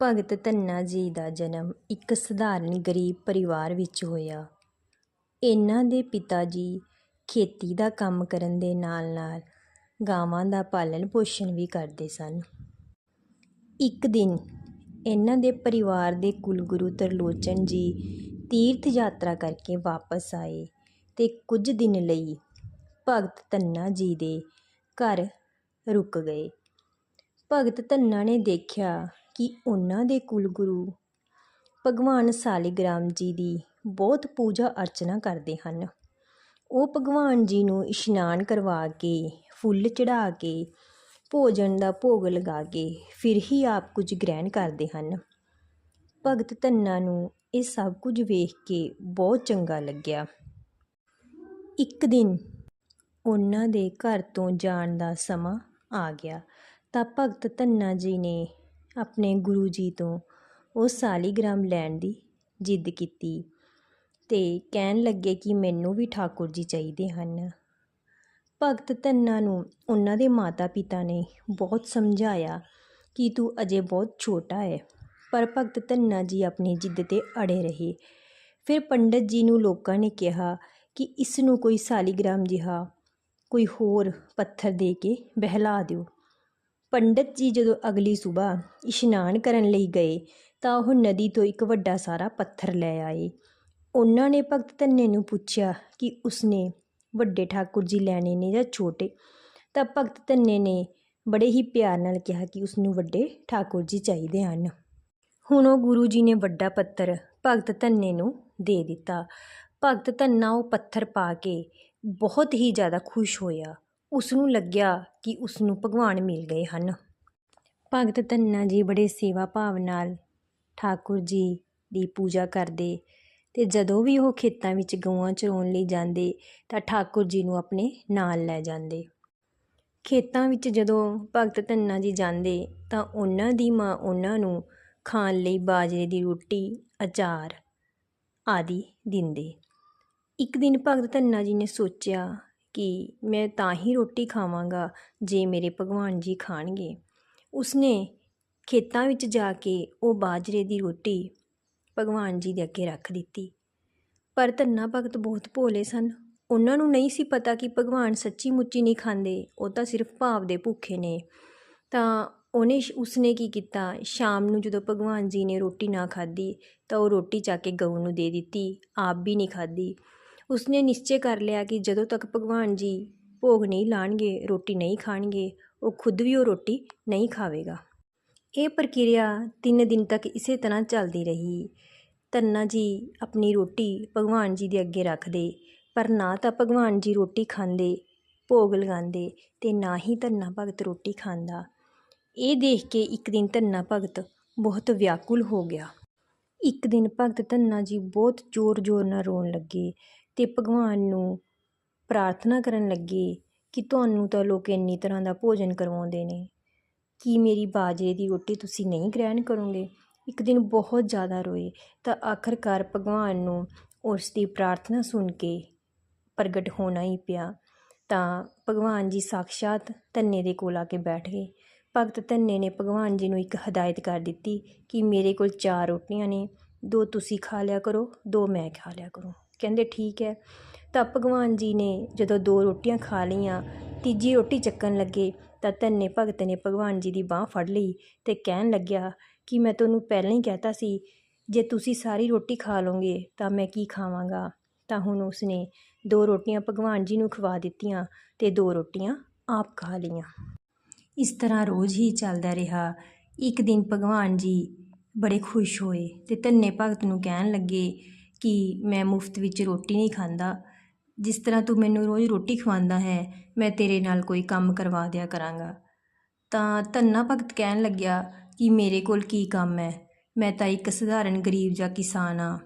ਭਗਤ ਧੰਨਾ ਜੀ ਦਾ ਜਨਮ ਇੱਕ ਸਧਾਰਨ ਗਰੀਬ ਪਰਿਵਾਰ ਵਿੱਚ ਹੋਇਆ। ਇਹਨਾਂ ਦੇ ਪਿਤਾ ਜੀ ਖੇਤੀ ਦਾ ਕੰਮ ਕਰਨ ਦੇ ਨਾਲ-ਨਾਲ ਗਾਵਾਂ ਦਾ ਪਾਲਣ ਪੋਸ਼ਣ ਵੀ ਕਰਦੇ ਸਨ। ਇੱਕ ਦਿਨ ਇਹਨਾਂ ਦੇ ਪਰਿਵਾਰ ਦੇ ਕੁਲਗੁਰੂ ਤਰਲੋਚਨ ਜੀ ਤੀਰਥ ਯਾਤਰਾ ਕਰਕੇ ਵਾਪਸ ਆਏ ਤੇ ਕੁਝ ਦਿਨ ਲਈ ਭਗਤ ਧੰਨਾ ਜੀ ਦੇ ਘਰ ਰੁਕ ਗਏ। ਭਗਤ ਧੰਨਾ ਨੇ ਦੇਖਿਆ ਕਿ ਉਹਨਾਂ ਦੇ ਕੁਲਗੁਰੂ ਭਗਵਾਨ ਸਾਲਿਗਰਾਮ ਜੀ ਦੀ ਬਹੁਤ ਪੂਜਾ ਅਰਚਨਾ ਕਰਦੇ ਹਨ। ਉਹ ਭਗਵਾਨ ਜੀ ਨੂੰ ਇਸ਼ਨਾਨ ਕਰਵਾ ਕੇ, ਫੁੱਲ ਚੜਾ ਕੇ, ਭੋਜਨ ਦਾ ਭੋਗ ਲਗਾ ਕੇ ਫਿਰ ਹੀ ਆਪ ਕੁਝ ਗ੍ਰਹਿਣ ਕਰਦੇ ਹਨ। ਭਗਤ ਧੰਨਾ ਨੂੰ ਇਹ ਸਭ ਕੁਝ ਵੇਖ ਕੇ ਬਹੁਤ ਚੰਗਾ ਲੱਗਿਆ। ਇੱਕ ਦਿਨ ਉਹਨਾਂ ਦੇ ਘਰ ਤੋਂ ਜਾਣ ਦਾ ਸਮਾਂ ਆ ਗਿਆ ਤਾਂ ਭਗਤ ਧੰਨਾ ਜੀ ਨੇ ਆਪਣੇ ਗੁਰੂ ਜੀ ਤੋਂ ਉਹ ਸਾਲੀਗ੍ਰਾਮ ਲੈਣ ਦੀ ਜਿੱਦ ਕੀਤੀ ਤੇ ਕਹਿਣ ਲੱਗੇ ਕਿ ਮੈਨੂੰ ਵੀ ਠਾਕੁਰ ਜੀ ਚਾਹੀਦੇ ਹਨ। ਭਗਤ ਧੰਨਾ ਨੂੰ ਉਹਨਾਂ ਦੇ ਮਾਤਾ ਪਿਤਾ ਨੇ ਬਹੁਤ ਸਮਝਾਇਆ ਕਿ ਤੂੰ ਅਜੇ ਬਹੁਤ ਛੋਟਾ ਹੈ, ਪਰ ਭਗਤ ਧੰਨਾ ਜੀ ਆਪਣੀ ਜਿੱਦ ਤੇ ਅੜੇ ਰਹੇ। ਫਿਰ ਪੰਡਤ ਜੀ ਨੂੰ ਲੋਕਾਂ ਨੇ ਕਿਹਾ ਕਿ ਇਸ ਨੂੰ ਕੋਈ ਸਾਲੀਗ੍ਰਾਮ ਜਿਹਾ ਕੋਈ ਹੋਰ ਪੱਥਰ ਦੇ ਕੇ ਬਹਿਲਾ ਦਿਓ। ਪੰਡਤ ਜੀ ਜਦੋਂ ਅਗਲੀ ਸਵੇਰ ਇਸ਼ਨਾਨ ਕਰਨ ਲਈ ਗਏ ਤਾਂ ਉਹ ਨਦੀ ਤੋਂ ਇੱਕ ਵੱਡਾ ਸਾਰਾ ਪੱਥਰ ਲੈ ਆਏ। ਉਹਨਾਂ ਨੇ ਭਗਤ ਧੰਨੇ ਨੂੰ ਪੁੱਛਿਆ ਕਿ ਉਸਨੇ ਵੱਡੇ ਠਾਕੁਰ ਜੀ ਲੈਣੇ ਨੇ ਜਾਂ ਛੋਟੇ? ਤਾਂ ਭਗਤ ਧੰਨੇ ਨੇ ਬੜੇ ਹੀ ਪਿਆਰ ਨਾਲ ਕਿਹਾ ਕਿ ਉਸ ਨੂੰ ਵੱਡੇ ਠਾਕੁਰ ਜੀ ਚਾਹੀਦੇ ਹਨ। ਹੁਣ ਉਹ ਗੁਰੂ ਜੀ ਨੇ ਵੱਡਾ ਪੱਥਰ ਭਗਤ ਧੰਨੇ ਨੂੰ ਦੇ ਦਿੱਤਾ। ਭਗਤ ਧੰਨਾ ਉਹ ਪੱਥਰ ਪਾ ਕੇ ਬਹੁਤ ਹੀ ਜ਼ਿਆਦਾ ਖੁਸ਼ ਹੋਇਆ। ਉਸ ਨੂੰ ਲੱਗਿਆ ਕਿ ਉਸ ਨੂੰ ਭਗਵਾਨ ਮਿਲ ਗਏ ਹਨ। ਭਗਤ ਧੰਨਾ ਜੀ ਬੜੇ ਸੇਵਾ ਭਾਵ ਨਾਲ ਠਾਕੁਰ ਜੀ ਦੀ ਪੂਜਾ ਕਰਦੇ ਤੇ ਜਦੋਂ ਵੀ ਉਹ ਖੇਤਾਂ ਵਿੱਚ ਗਊਆਂ ਚਰਾਉਣ ਲਈ ਜਾਂਦੇ ਤਾਂ ਠਾਕੁਰ ਜੀ ਨੂੰ ਆਪਣੇ ਨਾਲ ਲੈ ਜਾਂਦੇ। ਖੇਤਾਂ ਵਿੱਚ ਜਦੋਂ ਭਗਤ ਧੰਨਾ ਜੀ ਜਾਂਦੇ ਤਾਂ ਉਹਨਾਂ ਦੀ ਮਾਂ ਉਹਨਾਂ ਨੂੰ ਖਾਣ ਲਈ ਬਾਜਰੇ ਦੀ ਰੋਟੀ, ਅਚਾਰ ਆਦਿ ਦਿੰਦੇ। ਇੱਕ ਦਿਨ ਭਗਤ ਧੰਨਾ ਜੀ ਨੇ ਸੋਚਿਆ ਕਿ ਮੈਂ ਤਾਂ ਹੀ ਰੋਟੀ ਖਾਵਾਂਗਾ ਜੇ ਮੇਰੇ ਭਗਵਾਨ ਜੀ ਖਾਣਗੇ। ਉਸਨੇ ਖੇਤਾਂ ਵਿੱਚ ਜਾ ਕੇ ਉਹ ਬਾਜਰੇ ਦੀ ਰੋਟੀ ਭਗਵਾਨ ਜੀ ਦੇ ਅੱਗੇ ਰੱਖ ਦਿੱਤੀ। ਪਰ ਧੰਨਾ ਭਗਤ ਬਹੁਤ ਭੋਲੇ ਸਨ। ਉਹਨਾਂ ਨੂੰ ਨਹੀਂ ਸੀ ਪਤਾ ਕਿ ਭਗਵਾਨ ਸੱਚੀ ਮੁੱਚੀ ਨਹੀਂ ਖਾਂਦੇ, ਉਹ ਤਾਂ ਸਿਰਫ ਭਾਵ ਦੇ ਭੁੱਖੇ ਨੇ। ਤਾਂ ਉਹਨੇ ਉਸਨੇ ਕੀ ਕੀਤਾ? ਸ਼ਾਮ ਨੂੰ ਜਦੋਂ ਭਗਵਾਨ ਜੀ ਨੇ ਰੋਟੀ ਨਾ ਖਾਧੀ, ਤਾਂ ਉਹ ਰੋਟੀ ਚੱਕ ਕੇ ਗਊ ਨੂੰ ਦੇ ਦਿੱਤੀ। ਆਪ ਵੀ ਨਹੀਂ ਖਾਧੀ। ਉਸਨੇ ਨਿਸ਼ਚੈ ਕਰ ਲਿਆ ਕਿ ਜਦੋਂ ਤੱਕ ਭਗਵਾਨ ਜੀ ਭੋਗ ਨਹੀਂ ਲਾਣਗੇ, ਰੋਟੀ ਨਹੀਂ ਖਾਣਗੇ, ਉਹ ਖੁਦ ਵੀ ਉਹ ਰੋਟੀ ਨਹੀਂ ਖਾਵੇਗਾ। ਇਹ ਪ੍ਰਕਿਰਿਆ ਤਿੰਨ ਦਿਨ ਤੱਕ ਇਸੇ ਤਰ੍ਹਾਂ ਚੱਲਦੀ ਰਹੀ। ਧੰਨਾ ਜੀ ਆਪਣੀ ਰੋਟੀ ਭਗਵਾਨ ਜੀ ਦੇ ਅੱਗੇ ਰੱਖਦੇ, ਪਰ ਨਾ ਤਾਂ ਭਗਵਾਨ ਜੀ ਰੋਟੀ ਖਾਂਦੇ, ਭੋਗ ਲਗਾਉਂਦੇ ਤੇ ਨਾ ਹੀ ਧੰਨਾ ਭਗਤ ਰੋਟੀ ਖਾਂਦਾ। ਇਹ ਦੇਖ ਕੇ ਇੱਕ ਦਿਨ ਧੰਨਾ ਭਗਤ ਬਹੁਤ ਵਿਆਕੁਲ ਹੋ ਗਿਆ। ਇੱਕ ਦਿਨ ਭਗਤ ਧੰਨਾ ਜੀ ਬਹੁਤ ਜ਼ੋਰ-ਜ਼ੋਰ ਨਾਲ ਰੋਣ ਲੱਗੇ। ਅਤੇ ਭਗਵਾਨ ਨੂੰ ਪ੍ਰਾਰਥਨਾ ਕਰਨ ਲੱਗੇ ਕਿ ਤੁਹਾਨੂੰ ਤਾਂ ਲੋਕ ਇੰਨੀ ਤਰ੍ਹਾਂ ਦਾ ਭੋਜਨ ਕਰਵਾਉਂਦੇ ਨੇ। ਕੀ ਮੇਰੀ ਬਾਜਰੇ ਦੀ ਰੋਟੀ ਤੁਸੀਂ ਨਹੀਂ ਗ੍ਰਹਿਣ ਕਰੋਗੇ? ਇੱਕ ਦਿਨ ਬਹੁਤ ਜ਼ਿਆਦਾ ਰੋਏ। ਤਾਂ ਆਖਰਕਾਰ ਭਗਵਾਨ ਨੂੰ ਉਸ ਦੀ ਪ੍ਰਾਰਥਨਾ ਸੁਣ ਕੇ ਪ੍ਰਗਟ ਹੋਣਾ ਹੀ ਪਿਆ। ਤਾਂ ਭਗਵਾਨ ਜੀ ਸਾਖਸ਼ਾਤ ਧੰਨੇ ਦੇ ਕੋਲ ਆ ਕੇ ਬੈਠ ਗਏ। ਭਗਤ ਧੰਨੇ ਨੇ ਭਗਵਾਨ ਜੀ ਨੂੰ ਇੱਕ ਹਦਾਇਤ ਕਰ ਦਿੱਤੀ ਕਿ ਮੇਰੇ ਕੋਲ ਚਾਰ ਰੋਟੀਆਂ ਨੇ। ਦੋ ਤੁਸੀਂ ਖਾ ਲਿਆ ਕਰੋ, ਦੋ ਮੈਂ ਖਾ ਲਿਆ ਕਰੂੰ। ਕਹਿੰਦੇ ਠੀਕ ਹੈ। ਤਾਂ ਭਗਵਾਨ ਜੀ ਨੇ ਜਦੋਂ ਦੋ ਰੋਟੀਆਂ ਖਾ ਲਈਆਂ, ਤੀਜੀ ਰੋਟੀ ਚੱਕਣ ਲੱਗੇ ਤਾਂ ਧੰਨੇ ਭਗਤ ਨੇ ਭਗਵਾਨ ਜੀ ਦੀ ਬਾਹ ਫੜ ਲਈ ਅਤੇ ਕਹਿਣ ਲੱਗਿਆ ਕਿ ਮੈਂ ਤੁਹਾਨੂੰ ਪਹਿਲਾਂ ਹੀ ਕਹਿਤਾ ਸੀ, ਜੇ ਤੁਸੀਂ ਸਾਰੀ ਰੋਟੀ ਖਾ ਲਓਗੇ ਤਾਂ ਮੈਂ ਕੀ ਖਾਵਾਂਗਾ। ਤਾਂ ਹੁਣ ਉਸਨੇ ਦੋ ਰੋਟੀਆਂ ਭਗਵਾਨ ਜੀ ਨੂੰ ਖਵਾ ਦਿੱਤੀਆਂ ਅਤੇ ਦੋ ਰੋਟੀਆਂ ਆਪ ਖਾ ਲਈਆਂ। ਇਸ ਤਰ੍ਹਾਂ ਰੋਜ਼ ਹੀ ਚੱਲਦਾ ਰਿਹਾ। ਇੱਕ ਦਿਨ ਭਗਵਾਨ ਜੀ ਬੜੇ ਖੁਸ਼ ਹੋਏ ਤੇ ਧੰਨੇ ਭਗਤ ਨੂੰ ਕਹਿਣ ਲੱਗੇ ਕਿ ਮੈਂ ਮੁਫਤ ਵਿੱਚ ਰੋਟੀ ਨਹੀਂ ਖਾਂਦਾ। ਜਿਸ ਤਰ੍ਹਾਂ ਤੂੰ ਮੈਨੂੰ ਰੋਜ਼ ਰੋਟੀ ਖਵਾਉਂਦਾ ਹੈ, ਮੈਂ ਤੇਰੇ ਨਾਲ ਕੋਈ ਕੰਮ ਕਰਵਾ ਦਿਆ ਕਰਾਂਗਾ। ਤਾਂ ਧੰਨਾ ਭਗਤ ਕਹਿਣ ਲੱਗਿਆ ਕਿ ਮੇਰੇ ਕੋਲ ਕੀ ਕੰਮ ਹੈ? ਮੈਂ ਤਾਂ ਇੱਕ ਸਧਾਰਨ ਗਰੀਬ ਜਾਂ ਕਿਸਾਨ ਆ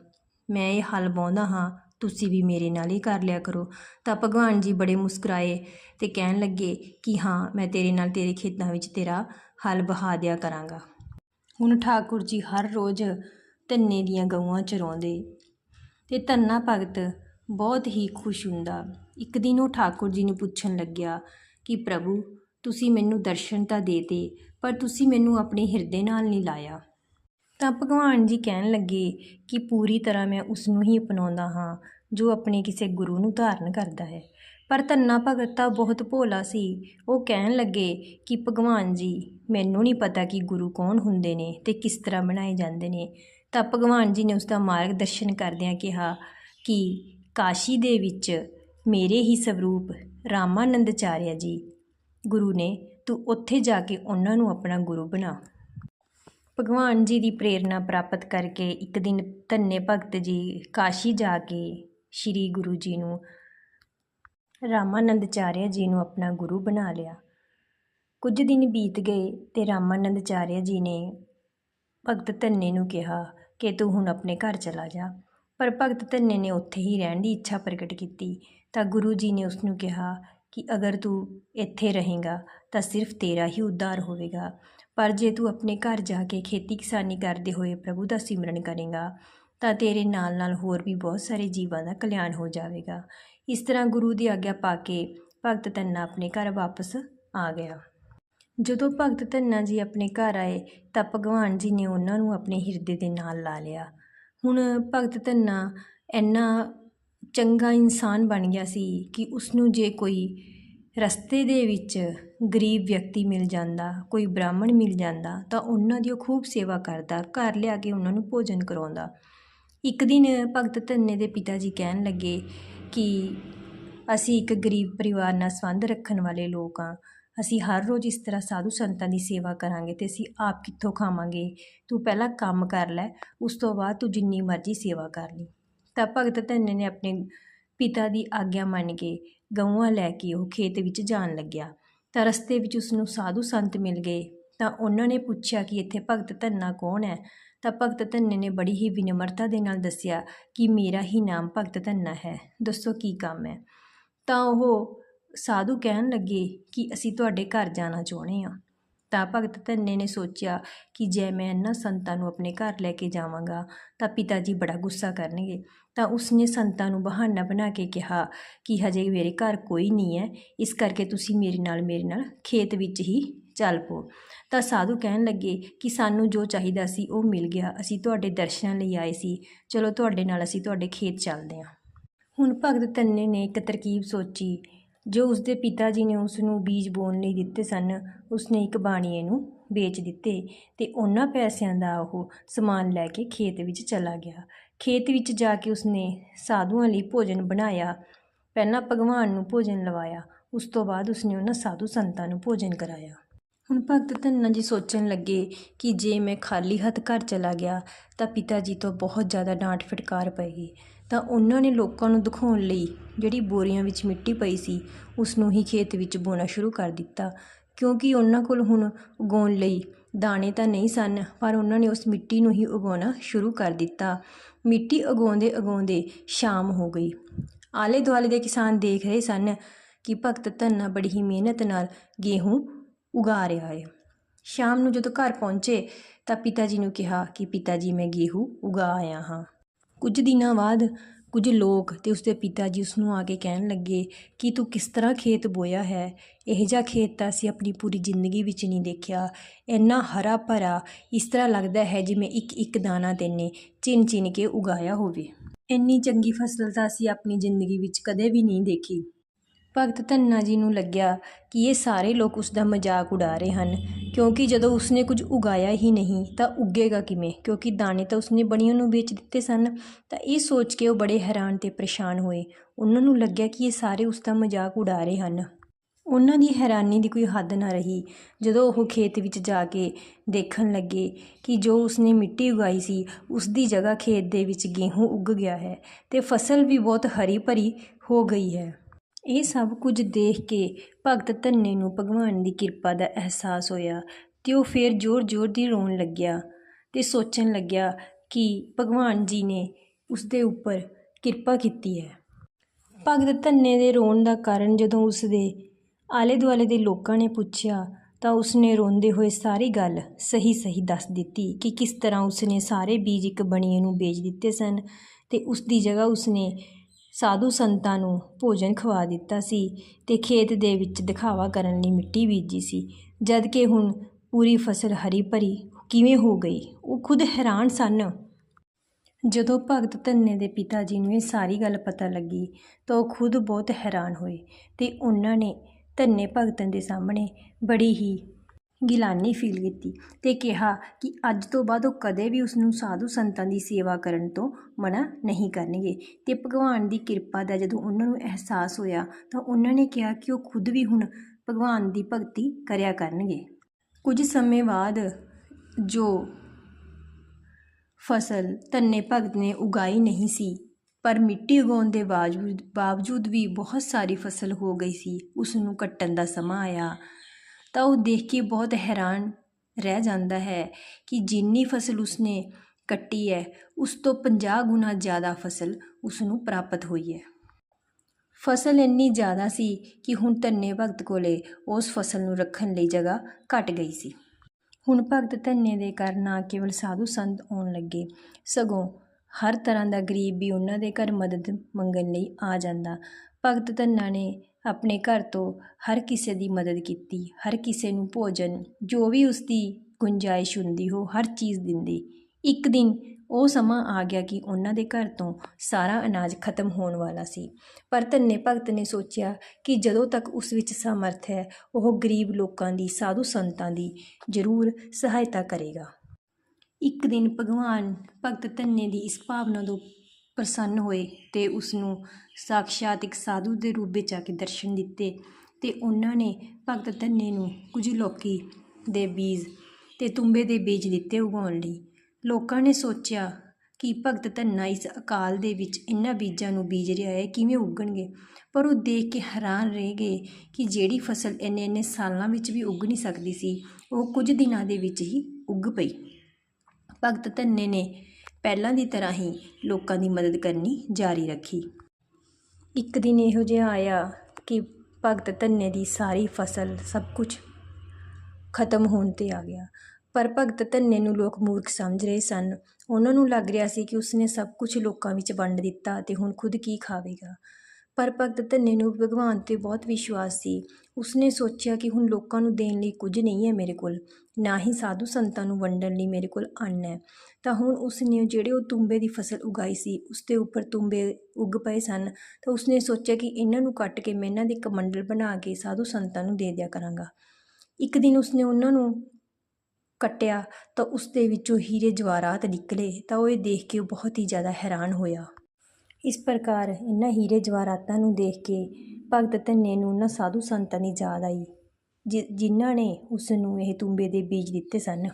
ਮੈਂ ਇਹ ਹਲ ਵਾਹੁੰਦਾ ਹਾਂ, ਤੁਸੀਂ ਵੀ ਮੇਰੇ ਨਾਲ ਹੀ ਕਰ ਲਿਆ ਕਰੋ। ਤਾਂ ਭਗਵਾਨ ਜੀ ਬੜੇ ਮੁਸਕਰਾਏ ਤੇ ਕਹਿਣ ਲੱਗੇ ਕਿ ਹਾਂ, ਮੈਂ ਤੇਰੇ ਨਾਲ ਤੇਰੇ ਖੇਤਾਂ ਵਿੱਚ ਤੇਰਾ ਹਲ ਬਹਾ ਦਿਆ ਕਰਾਂਗਾ। ਹੁਣ ਠਾਕੁਰ ਜੀ ਹਰ ਰੋਜ਼ ਧੰਨੇ ਦੀਆਂ ਗਊਆਂ ਚਰਾਉਂਦੇ ਅਤੇ ਧੰਨਾ ਭਗਤ ਬਹੁਤ ਹੀ ਖੁਸ਼ ਹੁੰਦਾ। ਇੱਕ ਦਿਨ ਉਹ ਠਾਕੁਰ ਜੀ ਨੂੰ ਪੁੱਛਣ ਲੱਗਿਆ ਕਿ, ਪ੍ਰਭੂ, ਤੁਸੀਂ ਮੈਨੂੰ ਦਰਸ਼ਨ ਤਾਂ ਦੇਤੇ, ਪਰ ਤੁਸੀਂ ਮੈਨੂੰ ਆਪਣੇ ਹਿਰਦੇ ਨਾਲ ਨਹੀਂ ਲਾਇਆ। ਤਾਂ ਭਗਵਾਨ ਜੀ ਕਹਿਣ ਲੱਗੇ ਕਿ, ਪੂਰੀ ਤਰ੍ਹਾਂ ਮੈਂ ਉਸ ਨੂੰ ਹੀ ਅਪਣਾਉਂਦਾ ਹਾਂ, ਜੋ ਆਪਣੇ ਕਿਸੇ ਗੁਰੂ ਨੂੰ ਧਾਰਨ ਕਰਦਾ ਹੈ। ਪਰ ਧੰਨਾ ਭਗਤ ਤਾਂ ਬਹੁਤ ਭੋਲਾ ਸੀ। ਉਹ ਕਹਿਣ ਲੱਗੇ ਕਿ, ਭਗਵਾਨ ਜੀ, ਮੈਨੂੰ ਨਹੀਂ ਪਤਾ ਕਿ ਗੁਰੂ ਕੌਣ ਹੁੰਦੇ ਨੇ ਤੇ ਕਿਸ ਤਰ੍ਹਾਂ ਬਣਾਏ ਜਾਂਦੇ ਨੇ। ਤਾਂ ਭਗਵਾਨ ਜੀ ਨੇ ਉਸ ਦਾ ਮਾਰਗਦਰਸ਼ਨ ਕਰਦਿਆਂ ਕਿਹਾ ਕਿ ਕਾਸ਼ੀ ਦੇ ਵਿੱਚ ਮੇਰੇ ਹੀ ਸਵਰੂਪ ਰਾਮਾਨੰਦਚਾਰਿਆ ਜੀ, ਗੁਰੂ ਨੇ ਤੂੰ ਉੱਥੇ ਜਾ ਕੇ ਉਹਨਾਂ ਨੂੰ ਆਪਣਾ ਗੁਰੂ ਬਣਾ। ਭਗਵਾਨ ਜੀ ਦੀ ਪ੍ਰੇਰਣਾ ਪ੍ਰਾਪਤ ਕਰਕੇ ਇੱਕ ਦਿਨ ਧੰਨੇ ਭਗਤ ਜੀ ਕਾਸ਼ੀ ਜਾ ਕੇ ਸ੍ਰੀ ਗੁਰੂ ਜੀ ਨੂੰ ਰਾਮਾਨੰਦਚਾਰਿਆ ਜੀ ਨੂੰ ਆਪਣਾ ਗੁਰੂ ਬਣਾ ਲਿਆ। ਕੁਝ ਦਿਨ ਬੀਤ ਗਏ ਤੇ ਰਾਮਾਨੰਦਚਾਰਿਆ ਜੀ ਨੇ ਭਗਤ ਧੰਨੇ ਨੂੰ ਕਿਹਾ ਕਿ ਤੂੰ ਹੁਣ ਆਪਣੇ ਘਰ ਚਲਾ ਜਾ। ਪਰ ਭਗਤ ਧੰਨੇ ਨੇ ਉੱਥੇ ਹੀ ਰਹਿਣ ਦੀ ਇੱਛਾ ਪ੍ਰਗਟ ਕੀਤੀ। ਤਾਂ ਗੁਰੂ ਜੀ ਨੇ ਉਸ ਨੂੰ ਕਿਹਾ ਕਿ ਅਗਰ ਤੂੰ ਇੱਥੇ ਰਹੇਗਾ ਤਾਂ ਸਿਰਫ ਤੇਰਾ ਹੀ ਉद्धाਰ ਹੋਵੇਗਾ। ਪਰ ਜੇ ਤੂੰ ਆਪਣੇ ਘਰ ਜਾ ਕੇ ਖੇਤੀ ਕਿਸਾਨੀ ਕਰਦੇ ਹੋਏ ਪ੍ਰਭੂ ਦਾ ਸਿਮਰਨ ਕਰੇਗਾ, ਤਾਂ ਤੇਰੇ ਨਾਲ ਨਾਲ ਹੋਰ ਵੀ ਬਹੁਤ ਸਾਰੇ ਜੀਵਾਂ ਦਾ ਕਲਿਆਣ ਹੋ ਜਾਵੇਗਾ। ਇਸ ਤਰ੍ਹਾਂ ਗੁਰੂ ਦੀ ਆਗਿਆ ਪਾ ਕੇ ਭਗਤ ਧੰਨਾ ਆਪਣੇ ਘਰ ਵਾਪਸ ਆ ਗਿਆ। ਜਦੋਂ ਭਗਤ ਧੰਨਾ ਜੀ ਆਪਣੇ ਘਰ ਆਏ ਤਾਂ ਭਗਵਾਨ ਜੀ ਨੇ ਉਹਨਾਂ ਨੂੰ ਆਪਣੇ ਹਿਰਦੇ ਦੇ ਨਾਲ ਲਾ ਲਿਆ। ਹੁਣ ਭਗਤ ਧੰਨਾ ਇੰਨਾ ਚੰਗਾ ਇਨਸਾਨ ਬਣ ਗਿਆ ਸੀ ਕਿ ਉਸ ਨੂੰ ਜੇ ਕੋਈ ਰਸਤੇ ਦੇ ਵਿੱਚ ਗਰੀਬ ਵਿਅਕਤੀ ਮਿਲ ਜਾਂਦਾ, ਕੋਈ ਬ੍ਰਾਹਮਣ ਮਿਲ ਜਾਂਦਾ ਤਾਂ ਉਹਨਾਂ ਦੀ ਉਹ ਖੂਬ ਸੇਵਾ ਕਰਦਾ, ਘਰ ਲਿਆ ਕੇ ਉਹਨਾਂ ਨੂੰ ਭੋਜਨ ਕਰਾਉਂਦਾ। ਇੱਕ ਦਿਨ ਭਗਤ ਧੰਨੇ ਦੇ ਪਿਤਾ ਜੀ ਕਹਿਣ ਲੱਗੇ ਕਿ ਅਸੀਂ ਇੱਕ ਗਰੀਬ ਪਰਿਵਾਰ ਨਾਲ ਸੰਬੰਧ ਰੱਖਣ ਵਾਲੇ ਲੋਕ ਹਾਂ। ਅਸੀਂ ਹਰ ਰੋਜ਼ ਇਸ ਤਰ੍ਹਾਂ ਸਾਧੂ ਸੰਤਾਂ ਦੀ ਸੇਵਾ ਕਰਾਂਗੇ ਅਤੇ ਅਸੀਂ ਆਪ ਕਿੱਥੋਂ ਖਾਵਾਂਗੇ? ਤੂੰ ਪਹਿਲਾਂ ਕੰਮ ਕਰ ਲੈ, ਉਸ ਤੋਂ ਬਾਅਦ ਤੂੰ ਜਿੰਨੀ ਮਰਜ਼ੀ ਸੇਵਾ ਕਰ ਲਈ। ਤਾਂ ਭਗਤ ਧੰਨੇ ਨੇ ਆਪਣੇ ਪਿਤਾ ਦੀ ਆਗਿਆ ਮੰਨ ਕੇ ਗਊਆਂ ਲੈ ਕੇ ਉਹ ਖੇਤ ਵਿੱਚ ਜਾਣ ਲੱਗਿਆ। ਤਾਂ ਰਸਤੇ ਵਿੱਚ ਉਸ ਨੂੰ ਸਾਧੂ ਸੰਤ ਮਿਲ ਗਏ। ਤਾਂ ਉਹਨਾਂ ਨੇ ਪੁੱਛਿਆ ਕਿ ਇੱਥੇ ਭਗਤ ਧੰਨਾ ਕੌਣ ਹੈ? ਤਾਂ ਭਗਤ ਧੰਨੇ ਨੇ ਬੜੀ ਹੀ ਵਿਨਮਰਤਾ ਦੇ ਨਾਲ ਦੱਸਿਆ ਕਿ ਮੇਰਾ ਹੀ ਨਾਮ ਭਗਤ ਧੰਨਾ ਹੈ। ਦੱਸੋ ਕੀ ਕੰਮ ਹੈ? ਤਾਂ ਉਹ ਸਾਧੂ ਕਹਿਣ ਲੱਗੇ ਕਿ ਅਸੀਂ ਤੁਹਾਡੇ ਘਰ ਜਾਣਾ ਚਾਹੁੰਦੇ ਹਾਂ। ਤਾਂ ਭਗਤ ਧੰਨੇ ਨੇ ਸੋਚਿਆ ਕਿ ਜੇ ਮੈਂ ਇਹਨਾਂ ਸੰਤਾਂ ਨੂੰ ਆਪਣੇ ਘਰ ਲੈ ਕੇ ਜਾਵਾਂਗਾ, ਤਾਂ ਪਿਤਾ ਜੀ ਬੜਾ ਗੁੱਸਾ ਕਰਨਗੇ। ਤਾਂ ਉਸਨੇ ਸੰਤਾਂ ਨੂੰ ਬਹਾਨਾ ਬਣਾ ਕੇ ਕਿਹਾ ਕਿ ਹਜੇ ਮੇਰੇ ਘਰ ਕੋਈ ਨਹੀਂ ਹੈ, ਇਸ ਕਰਕੇ ਤੁਸੀਂ ਮੇਰੇ ਨਾਲ ਮੇਰੇ ਨਾਲ ਖੇਤ ਵਿੱਚ ਹੀ ਚੱਲ ਪਓ। ਤਾਂ ਸਾਧੂ ਕਹਿਣ ਲੱਗੇ ਕਿ ਸਾਨੂੰ ਜੋ ਚਾਹੀਦਾ ਸੀ ਉਹ ਮਿਲ ਗਿਆ। ਅਸੀਂ ਤੁਹਾਡੇ ਦਰਸ਼ਨਾਂ ਲਈ ਆਏ ਸੀ। ਚਲੋ ਤੁਹਾਡੇ ਨਾਲ ਅਸੀਂ ਤੁਹਾਡੇ ਖੇਤ ਚੱਲਦੇ ਹਾਂ। ਹੁਣ ਭਗਤ ਧੰਨੇ ਨੇ ਇੱਕ ਤਰਕੀਬ ਸੋਚੀ ਜੋ ਉਸਦੇ ਪਿਤਾ ਜੀ ਨੇ ਉਸ ਨੂੰ ਬੀਜ ਬੋਣ ਲਈ ਦਿੱਤੇ ਸਨ, ਉਸਨੇ ਇੱਕ ਬਾਣੀਏ ਨੂੰ ਵੇਚ ਦਿੱਤੇ ਅਤੇ ਉਹਨਾਂ ਪੈਸਿਆਂ ਦਾ ਉਹ ਸਮਾਨ ਲੈ ਕੇ ਖੇਤ ਵਿੱਚ ਚਲਾ ਗਿਆ। ਖੇਤ ਵਿੱਚ ਜਾ ਕੇ ਉਸਨੇ ਸਾਧੂਆਂ ਲਈ ਭੋਜਨ ਬਣਾਇਆ। ਪਹਿਲਾਂ ਭਗਵਾਨ ਨੂੰ ਭੋਜਨ ਲਵਾਇਆ, ਉਸ ਤੋਂ ਬਾਅਦ ਉਸਨੇ ਉਹਨਾਂ ਸਾਧੂ ਸੰਤਾਂ ਨੂੰ ਭੋਜਨ ਕਰਾਇਆ। ਹੁਣ ਭਗਤ ਧੰਨਾ ਜੀ ਸੋਚਣ ਲੱਗੇ ਕਿ ਜੇ ਮੈਂ ਖਾਲੀ ਹੱਥ ਘਰ ਚਲਾ ਗਿਆ, ਤਾਂ ਪਿਤਾ ਜੀ ਤੋਂ ਬਹੁਤ ਜ਼ਿਆਦਾ ਡਾਂਟ ਫਟਕਾਰ ਪਏਗੀ। ਤਾਂ ਉਹਨਾਂ ਨੇ ਲੋਕਾਂ ਨੂੰ ਦਿਖਾਉਣ ਲਈ ਜਿਹੜੀ ਬੋਰੀਆਂ ਵਿੱਚ ਮਿੱਟੀ ਪਈ ਸੀ ਉਸ ਨੂੰ ਹੀ ਖੇਤ ਵਿੱਚ ਬੋਣਾ ਸ਼ੁਰੂ ਕਰ ਦਿੱਤਾ। ਕਿਉਂਕਿ ਉਹਨਾਂ ਕੋਲ ਹੁਣ ਉਗਾਉਣ ਲਈ ਦਾਣੇ ਤਾਂ ਨਹੀਂ ਸਨ, ਪਰ ਉਹਨਾਂ ਨੇ ਉਸ ਮਿੱਟੀ ਨੂੰ ਹੀ ਉਗਾਉਣਾ ਸ਼ੁਰੂ ਕਰ ਦਿੱਤਾ। ਮਿੱਟੀ ਉਗਾਉਂਦੇ ਉਗਾਉਂਦੇ ਸ਼ਾਮ ਹੋ ਗਈ। ਆਲੇ ਦੁਆਲੇ ਦੇ ਕਿਸਾਨ ਦੇਖ ਰਹੇ ਸਨ ਕਿ ਭਗਤ ਧੰਨਾ ਬੜੀ ਹੀ ਮਿਹਨਤ ਨਾਲ ਗੇਹੂੰ ਉਗਾ ਰਿਹਾ ਹੈ। ਸ਼ਾਮ ਨੂੰ ਜਦੋਂ ਘਰ ਪਹੁੰਚੇ ਤਾਂ ਪਿਤਾ ਜੀ ਨੂੰ ਕਿਹਾ ਕਿ, ਪਿਤਾ ਜੀ, ਮੈਂ ਗੇਹੂੰ ਉਗਾ ਆਇਆ ਹਾਂ। ਕੁਝ ਦਿਨਾਂ ਬਾਅਦ ਕੁਝ ਲੋਕ ਤੇ ਉਸਦੇ ਪਿਤਾ ਜੀ ਉਸ ਨੂੰ ਆ ਕੇ ਕਹਿਣ ਲੱਗੇ ਕਿ ਤੂੰ ਕਿਸ ਤਰ੍ਹਾਂ ਖੇਤ ਬੋਇਆ ਹੈ? ਇਹ ਜਿਹਾ ਖੇਤ ਤਾਂ ਅਸੀਂ ਆਪਣੀ ਪੂਰੀ ਜ਼ਿੰਦਗੀ ਵਿੱਚ ਨਹੀਂ ਦੇਖਿਆ। ਇੰਨਾ ਹਰਾ ਭਰਾ ਇਸ ਤਰ੍ਹਾਂ ਲੱਗਦਾ ਹੈ ਜਿਵੇਂ ਇੱਕ ਇੱਕ ਦਾਣਾ ਤੈਨੇ ਚਿਣ ਚਿਣ ਕੇ ਉਗਾਇਆ ਹੋਵੇ। ਇੰਨੀ ਚੰਗੀ ਫਸਲ ਤਾਂ ਅਸੀਂ ਆਪਣੀ ਜ਼ਿੰਦਗੀ ਵਿੱਚ ਕਦੇ ਵੀ ਨਹੀਂ ਦੇਖੀ। ਭਗਤ ਧੰਨਾ ਜੀ ਨੂੰ ਲੱਗਿਆ ਕਿ ਇਹ ਸਾਰੇ ਲੋਕ ਉਸ ਦਾ ਮਜ਼ਾਕ ਉਡਾ ਰਹੇ ਹਨ, ਕਿਉਂਕਿ ਜਦੋਂ ਉਸਨੇ ਕੁਝ ਉਗਾਇਆ ਹੀ ਨਹੀਂ ਤਾਂ ਉੱਗੇਗਾ ਕਿਵੇਂ? ਕਿਉਂਕਿ ਦਾਣੇ ਤਾਂ ਉਸਨੇ ਬਣੀਆਂ ਨੂੰ ਵੇਚ ਦਿੱਤੇ ਸਨ, ਤਾਂ ਇਹ ਸੋਚ ਕੇ ਉਹ ਬੜੇ ਹੈਰਾਨ ਤੇ ਪਰੇਸ਼ਾਨ ਹੋਏ। ਉਹਨਾਂ ਨੂੰ ਲੱਗਿਆ ਕਿ ਇਹ ਸਾਰੇ ਉਸ ਦਾ ਮਜ਼ਾਕ ਉਡਾ ਰਹੇ ਹਨ। ਉਹਨਾਂ ਦੀ ਹੈਰਾਨੀ ਦੀ ਕੋਈ ਹੱਦ ਨਾ ਰਹੀ। ਜਦੋਂ ਉਹ ਖੇਤ ਵਿੱਚ ਜਾ ਕੇ ਦੇਖਣ ਲੱਗੇ ਕਿ ਜੋ ਉਸਨੇ ਮਿੱਟੀ ਉਗਾਈ ਸੀ, ਉਸ ਦੀ ਜਗ੍ਹਾ ਖੇਤ ਦੇ ਵਿੱਚ ਗੇਹੂੰ ਉੱਗ ਗਿਆ ਹੈ ਤੇ ਫਸਲ ਵੀ ਬਹੁਤ ਹਰੀ ਭਰੀ ਹੋ ਗਈ ਹੈ। ਇਹ ਸਭ ਕੁਝ ਦੇਖ ਕੇ ਭਗਤ ਧੰਨੇ ਨੂੰ ਭਗਵਾਨ ਦੀ ਕਿਰਪਾ ਦਾ ਅਹਿਸਾਸ ਹੋਇਆ ਤੇ ਉਹ ਫੇਰ ਜ਼ੋਰ-ਜ਼ੋਰ ਦੀ ਰੋਣ ਲੱਗਿਆ ਤੇ ਸੋਚਣ ਲੱਗਿਆ ਕਿ ਭਗਵਾਨ ਜੀ ਨੇ ਉਸ ਦੇ ਉੱਪਰ ਕਿਰਪਾ ਕੀਤੀ ਹੈ। ਭਗਤ ਧੰਨੇ ਦੇ ਰੋਣ ਦਾ ਕਾਰਨ ਜਦੋਂ ਉਸ ਦੇ ਆਲੇ ਦੁਆਲੇ ਦੇ ਲੋਕਾਂ ਨੇ ਪੁੱਛਿਆ ਤਾਂ ਉਸਨੇ ਰੋਂਦੇ ਹੋਏ ਸਾਰੀ ਗੱਲ ਸਹੀ-ਸਹੀ ਦੱਸ ਦਿੱਤੀ ਕਿ ਕਿਸ ਤਰ੍ਹਾਂ ਉਸਨੇ ਸਾਰੇ ਬੀਜ ਇੱਕ ਬਣੀਏ ਨੂੰ ਵੇਚ ਦਿੱਤੇ ਸਨ ਤੇ ਉਸ ਦੀ ਜਗ੍ਹਾ ਉਸਨੇ ਸਾਧੂ ਸੰਤਾਂ ਨੂੰ ਭੋਜਨ ਖਵਾ ਦਿੱਤਾ ਸੀ ਅਤੇ ਖੇਤ ਦੇ ਵਿੱਚ ਦਿਖਾਵਾ ਕਰਨ ਲਈ ਮਿੱਟੀ ਬੀਜੀ ਸੀ। ਜਦ ਕਿ ਹੁਣ ਪੂਰੀ ਫਸਲ ਹਰੀ ਭਰੀ ਕਿਵੇਂ ਹੋ ਗਈ? ਉਹ ਖੁਦ ਹੈਰਾਨ ਸਨ। ਜਦੋਂ ਭਗਤ ਧੰਨੇ ਦੇ ਪਿਤਾ ਜੀ ਨੂੰ ਇਹ ਸਾਰੀ ਗੱਲ ਪਤਾ ਲੱਗੀ ਤਾਂ ਉਹ ਖੁਦ ਬਹੁਤ ਹੈਰਾਨ ਹੋਏ ਤੇ ਉਹਨਾਂ ਨੇ ਧੰਨੇ ਭਗਤਨ ਦੇ ਸਾਹਮਣੇ ਬੜੀ ਹੀ ਗਿਲਾਨੀ ਫੀਲ ਕੀਤੀ ਅਤੇ ਕਿਹਾ ਕਿ ਅੱਜ ਤੋਂ ਬਾਅਦ ਉਹ ਕਦੇ ਵੀ ਉਸ ਨੂੰ ਸਾਧੂ ਸੰਤਾਂ ਦੀ ਸੇਵਾ ਕਰਨ ਤੋਂ ਮਨਾ ਨਹੀਂ ਕਰਨਗੇ। ਅਤੇ ਭਗਵਾਨ ਦੀ ਕਿਰਪਾ ਦਾ ਜਦੋਂ ਉਹਨਾਂ ਨੂੰ ਅਹਿਸਾਸ ਹੋਇਆ ਤਾਂ ਉਹਨਾਂ ਨੇ ਕਿਹਾ ਕਿ ਉਹ ਖੁਦ ਵੀ ਹੁਣ ਭਗਵਾਨ ਦੀ ਭਗਤੀ ਕਰਿਆ ਕਰਨਗੇ। ਕੁਝ ਸਮੇਂ ਬਾਅਦ ਜੋ ਫਸਲ ਧੰਨੇ ਭਗਤ ਨੇ ਉਗਾਈ ਨਹੀਂ ਸੀ, ਪਰ ਮਿੱਟੀ ਉਗਾਉਣ ਦੇ ਬਾਵਜੂਦ ਬਾਵਜੂਦ ਵੀ ਬਹੁਤ ਸਾਰੀ ਫਸਲ ਹੋ ਗਈ ਸੀ ਉਸ ਨੂੰ ਕੱਟਣ ਦਾ ਸਮਾਂ ਆਇਆ। ਤਾਂ ਉਹ ਦੇਖ ਕੇ ਬਹੁਤ ਹੈਰਾਨ ਰਹਿ ਜਾਂਦਾ ਹੈ ਕਿ ਜਿੰਨੀ ਫਸਲ ਉਸਨੇ ਕੱਟੀ ਹੈ, ਉਸ ਤੋਂ 50 ਗੁਣਾ ਜ਼ਿਆਦਾ ਫਸਲ ਉਸ ਨੂੰ ਪ੍ਰਾਪਤ ਹੋਈ ਹੈ। ਫਸਲ ਇੰਨੀ ਜ਼ਿਆਦਾ ਸੀ ਕਿ ਹੁਣ ਧੰਨੇ ਭਗਤ ਕੋਲੇ ਉਸ ਫਸਲ ਨੂੰ ਰੱਖਣ ਲਈ ਜਗ੍ਹਾ ਘਟ ਗਈ ਸੀ। ਹੁਣ ਭਗਤ ਧੰਨੇ ਦੇ ਘਰ ਨਾ ਕੇਵਲ ਸਾਧੂ ਸੰਤ ਆਉਣ ਲੱਗੇ। ਸਗੋਂ ਹਰ ਤਰ੍ਹਾਂ ਦਾ ਗਰੀਬ ਵੀ ਉਹਨਾਂ ਦੇ ਘਰ ਮਦਦ ਮੰਗਣ ਲਈ ਆ ਜਾਂਦਾ। ਭਗਤ ਧੰਨਾ ਨੇ ਆਪਣੇ ਘਰ ਤੋਂ ਹਰ ਕਿਸੇ ਦੀ ਮਦਦ ਕੀਤੀ, ਹਰ ਕਿਸੇ ਨੂੰ ਭੋਜਨ, ਜੋ ਵੀ ਉਸ ਦੀ ਗੁੰਜਾਇਸ਼ ਹੁੰਦੀ ਹੋ, ਹਰ ਚੀਜ਼ ਦਿੰਦੀ। ਇੱਕ ਦਿਨ ਉਹ ਸਮਾਂ ਆ ਗਿਆ ਕਿ ਉਹਨਾਂ ਦੇ ਘਰ ਤੋਂ ਸਾਰਾ ਅਨਾਜ ਖਤਮ ਹੋਣ ਵਾਲਾ ਸੀ। ਪਰ ਧੰਨੇ ਭਗਤ ਨੇ ਸੋਚਿਆ ਕਿ ਜਦੋਂ ਤੱਕ ਉਸ ਵਿੱਚ ਸਮਰਥ ਹੈ, ਉਹ ਗਰੀਬ ਲੋਕਾਂ ਦੀ, ਸਾਧੂ ਸੰਤਾਂ ਦੀ ਜ਼ਰੂਰ ਸਹਾਇਤਾ ਕਰੇਗਾ। ਇੱਕ ਦਿਨ ਭਗਵਾਨ ਭਗਤ ਧੰਨੇ ਦੀ ਇਸ ਭਾਵਨਾ ਤੋਂ ਪ੍ਰਸੰਨ ਹੋਏ ਅਤੇ ਉਸ ਨੂੰ ਸਾਕਸ਼ਾਤ ਇੱਕ ਸਾਧੂ ਦੇ ਰੂਪ ਵਿੱਚ ਆ ਕੇ ਦਰਸ਼ਨ ਦਿੱਤੇ ਅਤੇ ਉਹਨਾਂ ਨੇ ਭਗਤ ਧੰਨੇ ਨੂੰ ਕੁਝ ਲੋਕੀ ਦੇ ਬੀਜ ਅਤੇ ਤੁੰਬੇ ਦੇ ਬੀਜ ਦਿੱਤੇ ਉਗਾਉਣ ਲਈ। ਲੋਕਾਂ ਨੇ ਸੋਚਿਆ ਕਿ ਭਗਤ ਧੰਨਾ ਇਸ ਅਕਾਲ ਦੇ ਵਿੱਚ ਇਹਨਾਂ ਬੀਜਾਂ ਨੂੰ ਬੀਜ ਰਿਹਾ ਹੈ, ਕਿਵੇਂ ਉੱਗਣਗੇ? ਪਰ ਉਹ ਦੇਖ ਕੇ ਹੈਰਾਨ ਰਹਿ ਗਏ ਕਿ ਜਿਹੜੀ ਫਸਲ ਇੰਨੇ ਇੰਨੇ ਸਾਲਾਂ ਵਿੱਚ ਵੀ ਉੱਗ ਨਹੀਂ ਸਕਦੀ ਸੀ, ਉਹ ਕੁਝ ਦਿਨਾਂ ਦੇ ਵਿੱਚ ਹੀ ਉੱਗ ਪਈ। ਭਗਤ ਧੰਨੇ ਨੇ ਪਹਿਲਾਂ ਦੀ ਤਰ੍ਹਾਂ ਹੀ ਲੋਕਾਂ ਦੀ ਮਦਦ ਕਰਨੀ ਜਾਰੀ ਰੱਖੀ। ਇੱਕ ਦਿਨ ਇਹੋ ਜਿਹਾ ਆਇਆ ਕਿ ਭਗਤ ਧੰਨੇ ਦੀ ਸਾਰੀ ਫਸਲ ਸਭ ਕੁਝ ਖਤਮ ਹੋਣ ਤੇ ਆ ਗਿਆ। ਪਰ ਭਗਤ ਧੰਨੇ ਨੂੰ ਲੋਕ ਮੂਰਖ ਸਮਝ ਰਹੇ ਸਨ। ਉਹਨਾਂ ਨੂੰ ਲੱਗ ਰਿਹਾ ਸੀ ਕਿ ਉਸਨੇ ਸਭ ਕੁਝ ਲੋਕਾਂ ਵਿੱਚ ਵੰਡ ਦਿੱਤਾ ਤੇ ਹੁਣ ਖੁਦ ਕੀ ਖਾਵੇਗਾ। ਪਰ ਭਗਤ ਧੰਨੇ ਨੂੰ ਭਗਵਾਨ ਤੇ ਬਹੁਤ ਵਿਸ਼ਵਾਸ ਸੀ। ਉਸਨੇ ਸੋਚਿਆ ਕਿ ਹੁਣ ਲੋਕਾਂ ਨੂੰ ਦੇਣ ਲਈ ਕੁਝ ਨਹੀਂ ਹੈ ਮੇਰੇ ਕੋਲ, ਨਾ ਹੀ ਸਾਧੂ ਸੰਤਾਂ ਨੂੰ ਵੰਡਣ ਲਈ ਮੇਰੇ ਕੋਲ ਅੰਨ ਹੈ। ਤਾਂ ਹੁਣ ਉਸਨੇ ਜਿਹੜੇ ਉਹ ਤੁੰਬੇ ਦੀ ਫਸਲ ਉਗਾਈ ਸੀ, ਉਸ ਦੇ ਉੱਪਰ ਤੁੰਬੇ ਉੱਗ ਪਏ ਸਨ। ਤਾਂ ਉਸਨੇ ਸੋਚਿਆ ਕਿ ਇਹਨਾਂ ਨੂੰ ਕੱਟ ਕੇ ਮੈਂ ਇਹਨਾਂ ਦੀ ਕਮੰਡਲ ਬਣਾ ਕੇ ਸਾਧੂ ਸੰਤਾਂ ਨੂੰ ਦੇ ਦਿਆ ਕਰਾਂਗਾ। ਇੱਕ ਦਿਨ ਉਸਨੇ ਉਹਨਾਂ ਨੂੰ ਕੱਟਿਆ ਤਾਂ ਉਸ ਦੇ ਵਿੱਚੋਂ ਹੀਰੇ ਜਵਾਹਰਾਤ ਨਿਕਲੇ ਤਾਂ ਉਹ ਇਹ ਦੇਖ ਕੇ ਬਹੁਤ ਹੀ ਜ਼ਿਆਦਾ ਹੈਰਾਨ ਹੋਇਆ। ਇਸ ਪ੍ਰਕਾਰ ਇਹਨਾਂ ਹੀਰੇ ਜਵਾਹਰਾਤਾਂ ਨੂੰ ਦੇਖ ਕੇ ਭਗਤ ਧੰਨੇ ਨੂੰ ਉਹਨਾਂ ਸਾਧੂ ਸੰਤਾਂ ਦੀ ਯਾਦ ਆਈ, ਜਿ, ਜਿਨ੍ਹਾਂ ਨੇ ਉਸ ਨੂੰ ਇਹ ਤੂੰਬੇ ਦੇ ਬੀਜ ਦਿੱਤੇ ਸਨ।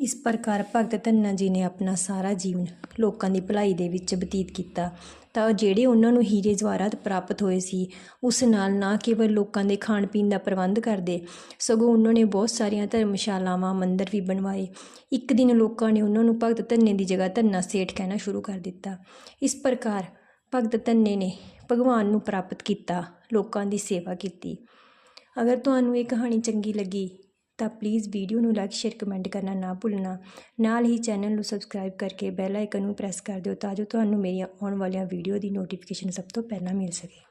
ਇਸ ਪ੍ਰਕਾਰ ਭਗਤ ਧੰਨਾ ਜੀ ਨੇ ਆਪਣਾ ਸਾਰਾ ਜੀਵਨ ਲੋਕਾਂ ਦੀ ਭਲਾਈ ਦੇ ਵਿੱਚ ਬਤੀਤ ਕੀਤਾ। ਤਾਂ ਜਿਹੜੇ ਉਹਨਾਂ ਨੂੰ ਹੀਰੇ ਜਵਾਹਰਾਤ ਪ੍ਰਾਪਤ ਹੋਏ ਸੀ, ਉਸ ਨਾਲ ਨਾ ਕੇਵਲ ਲੋਕਾਂ ਦੇ ਖਾਣ ਪੀਣ ਦਾ ਪ੍ਰਬੰਧ ਕਰਦੇ, ਸਗੋਂ ਉਹਨਾਂ ਨੇ ਬਹੁਤ ਸਾਰੀਆਂ ਧਰਮਸ਼ਾਲਾਵਾਂ, ਮੰਦਿਰ ਵੀ ਬਣਵਾਏ। ਇੱਕ ਦਿਨ ਲੋਕਾਂ ਨੇ ਉਹਨਾਂ ਨੂੰ ਭਗਤ ਧੰਨੇ ਦੀ ਜਗ੍ਹਾ ਧੰਨਾ ਸੇਠ ਕਹਿਣਾ ਸ਼ੁਰੂ ਕਰ ਦਿੱਤਾ। ਇਸ ਪ੍ਰਕਾਰ ਭਗਤ ਧੰਨੇ ਨੇ ਭਗਵਾਨ ਨੂੰ ਪ੍ਰਾਪਤ ਕੀਤਾ, ਲੋਕਾਂ ਦੀ ਸੇਵਾ ਕੀਤੀ। ਅਗਰ ਤੁਹਾਨੂੰ ਇਹ ਕਹਾਣੀ ਚੰਗੀ ਲੱਗੀ ਤਾਂ ਪਲੀਜ਼ ਵੀਡੀਓ ਨੂੰ ਲਾਈਕ ਸ਼ੇਅਰ ਕਮੈਂਟ ਕਰਨਾ ਨਾ ਭੁੱਲਣਾ। ਨਾਲ ਹੀ ਚੈਨਲ ਨੂੰ ਸਬਸਕ੍ਰਾਈਬ ਕਰਕੇ ਬੈਲ ਆਈਕਨ ਨੂੰ ਪ੍ਰੈਸ ਕਰ ਦਿਓ ਤਾਂ ਜੋ ਤੁਹਾਨੂੰ ਮੇਰੀਆਂ ਆਉਣ ਵਾਲੀਆਂ ਵੀਡੀਓ ਦੀ ਨੋਟੀਫਿਕੇਸ਼ਨ ਸਭ ਤੋਂ ਪਹਿਲਾਂ ਮਿਲ ਸਕੇ।